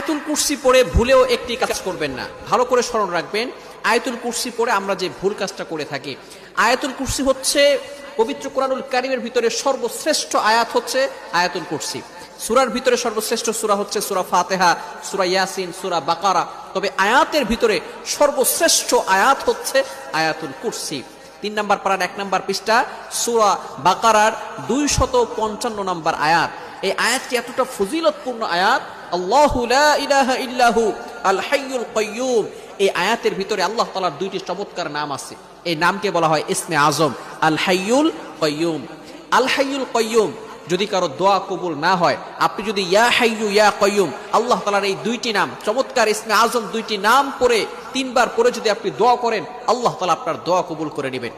আয়াতুল কুর্সি পড়ে ভুলেও একটি কাজ করবেন না। ভালো করে স্মরণ রাখবেন, আয়াতুল কুর্সি পড়ে আমরা যে ভুল কাজটা করে থাকি। আয়াতুল কুর্সি হচ্ছে পবিত্র কোরআনুল কারিমের ভিতরে সর্বশ্রেষ্ঠ আয়াত হচ্ছে আয়াতুল কুরসি। সুরার ভিতরে সর্বশ্রেষ্ঠ সুরা হচ্ছে সুরা ফাতেহা, সুরা ইয়াসিন, সুরা বাকারা। তবে আয়াতের ভিতরে সর্বশ্রেষ্ঠ আয়াত হচ্ছে আয়াতুল কুরসি। তিন নম্বর পাড়ার এক নম্বর পৃষ্ঠা, সুরা বাকারার দুই শত পঞ্চান্ন নম্বর আয়াত। এই আয়াতটি এতটা ফজিলতপূর্ণ আয়াত ইল্লাহু আল হাইয়ুল এই আয়াতের ভিতরে আল্লাহ তাআলার দুইটি চমৎকার নাম আছে। এই নামকে বলা হয় ইসমে আজম। আল হাইয়ুল কাইয়্যুম আল হাইয়ুল কাইয়্যুম যদি কারও দোয়া কবুল না হয়, আপনি যদি ইয়া হাইয়ু ইয়া কয়ুম আল্লাহ তালার এই দুইটি নাম, চমৎকার ইসমে আজম দুইটি নাম পড়ে, তিনবার পরে যদি আপনি দোয়া করেন, আল্লাহ তালা আপনার দোয়া কবুল করে নেবেন।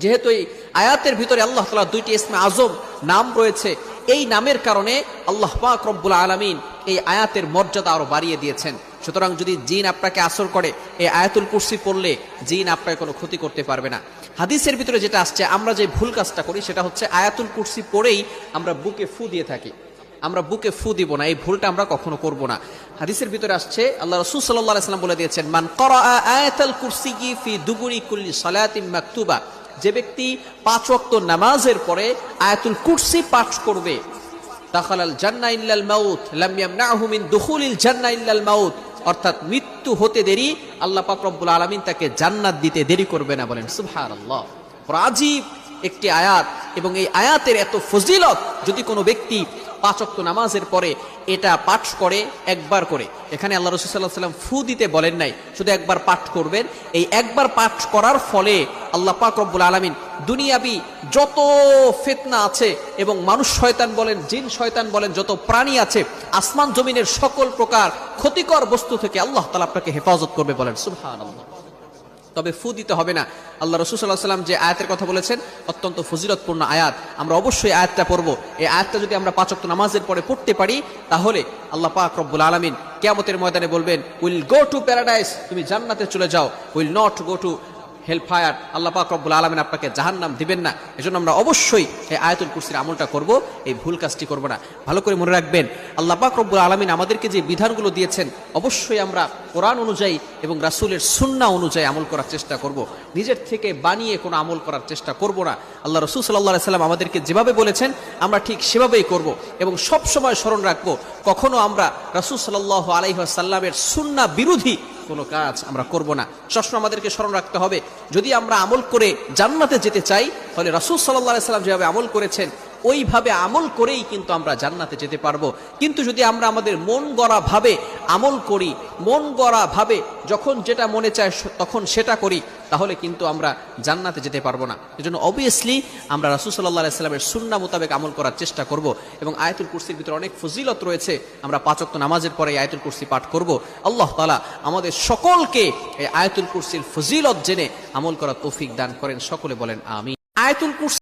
যেহেতু এই আয়াতের ভিতরে আল্লাহ তালা দুইটি ইসমে আজম নাম রয়েছে, এই নামের কারণে আল্লাহ পাক রব্বুল আলমিন এই আয়াতের মর্যাদা আরও বাড়িয়ে দিয়েছেন। সুতরাং যদি জিন আপনাকে আসর করে, এই আয়াতুল কুরসি পড়লে জিন আপনাকে কোনো ক্ষতি করতে পারবে না। হাদিসের ভিতরে যেটা আসছে, আমরা যে ভুল কাজটা করি, সেটা হচ্ছে আয়াতুল কুরসি পড়েই আমরা বুকে ফু দিয়ে থাকি। আমরা বুকে ফু দিব না, এই ভুলটা আমরা কখনো করব না। হাদিসের ভিতরে আসছে, আল্লাহ রসুল সাল্লাম বলে দিয়েছেন, মান আয়াতুল কুরসি ফি দুবুরি কুল্লি সালাতিম মাকতুবা। যে ব্যক্তি পাঁচ ওয়াক্ত নামাজের পরে আয়াতুল কুরসি পাঠ করবে দাখালাল জান্না মাউত, লাম ইয়ামনাহু মিন দুখুলিল জান্না ইল্লাল মাউত। অর্থাৎ মৃত্যু হতে দেরি, আল্লাহ পাক রব্বুল আলামিন তাকে জান্নাত দিতে দেরি করবে না বলেন। সুবহানাল্লাহ। রাজীব একটি আয়াত। এবং এই আয়াতের এত ফজিলত, যদি কোনো ব্যক্তি পাঁচক্ত নামাজের পরে এটা পাঠ করে, একবার করে, এখানে আল্লাহ রসুল সাল্লাহ সাল্লাম ফু দিতে বলেন নাই, শুধু একবার পাঠ করবেন, এই একবার পাঠ করার ফলে আল্লাহ পাক রব্বুল আলমিন দুনিয়াবি যত ফেতনা আছে, এবং মানুষ শয়তান বলেন, জিন শয়তান বলেন, যত প্রাণী আছে, আসমান জমিনের সকল প্রকার ক্ষতিকর বস্তু থেকে আল্লাহ তালা আপনাকে হেফাজত করবে বলেন সুবহান আল্লাহ তবে ফু দিতে হবে না। আল্লাহ রসুল সাল্লাহ সাল্লাম যে আয়াতের কথা বলেছেন, অত্যন্ত ফজিরতপূর্ণ আয়াত। আমরা অবশ্যই আয়াতটা পড়ব। এই আয়াতটা যদি আমরা পাঁচক্ত নামাজের পরে পড়তে পারি, তাহলে আল্লাহ পাক রব্বুল আলমিন কেয়ামতের ময়দানে বলবেন, উইল গো টু প্যারাডাইস, তুমি জান্নাতে চলে যাও। Will not go to hellfire আল্লাহ পাক রব্বুল আলমিন আপনাকে জাহান্নাম দিবেন না। এজন্য আমরা অবশ্যই এই আয়াতুল কুরসির আমলটা করব, এই ভুল কাজটি করব না। ভালো করে মনে রাখবেন, আল্লাহ পাক রব্বুল আলমিন আমাদেরকে যে বিধানগুলো দিয়েছেন, অবশ্যই আমরা কোরআন অনুযায়ী এবং রাসূলের সুন্নাহ অনুযায়ী আমল করার চেষ্টা করব। নিজের থেকে বানিয়ে কোনো আমল করার চেষ্টা করব না। আল্লাহ রসুল সাল্লাহ সাল্লাম আমাদেরকে যেভাবে বলেছেন, আমরা ঠিক সেভাবেই করব এবং সব সময় স্মরণ রাখব, কখনো আমরা রাসূল সাল্লাহ আলাইসাল্লামের সুন্না বিরোধী কোনো কাজ আমরা করব না। সবসময় আমাদেরকে স্মরণ রাখতে হবে, যদি আমরা আমল করে জান্নাতে যেতে চাই, তাহলে রাসুল সাল্লাহ সাল্লাম যেভাবে আমল করেছেন ওইভাবে আমল করেই কিন্তু আমরা জান্নাতে যেতে পারব। কিন্তু যদি আমরা আমাদের মন গড়া ভাবে আমল করি, মন গড়া ভাবে যখন যেটা মনে চায় তখন সেটা করি, তাহলে কিন্তু আমরা জান্নাতে যেতে পারব না। এজন্য অবভিয়াসলি আমরা রাসুল সাল্লাহ সাল্লামের সুন্না মোতাবেক আমল করার চেষ্টা করব এবং আয়াতুল কুরসির ভিতরে অনেক ফজিলত রয়েছে। আমরা পাঁচক্ত নামাজের পরে আয়াতুল কুরসি পাঠ করব। আল্লাহ তালা আমাদের সকলকে এই আয়াতুল কুরসির ফজিলত জেনে আমল করার তৌফিক দান করেন। সকলে বলেন আমি আয়াতুল কুরসি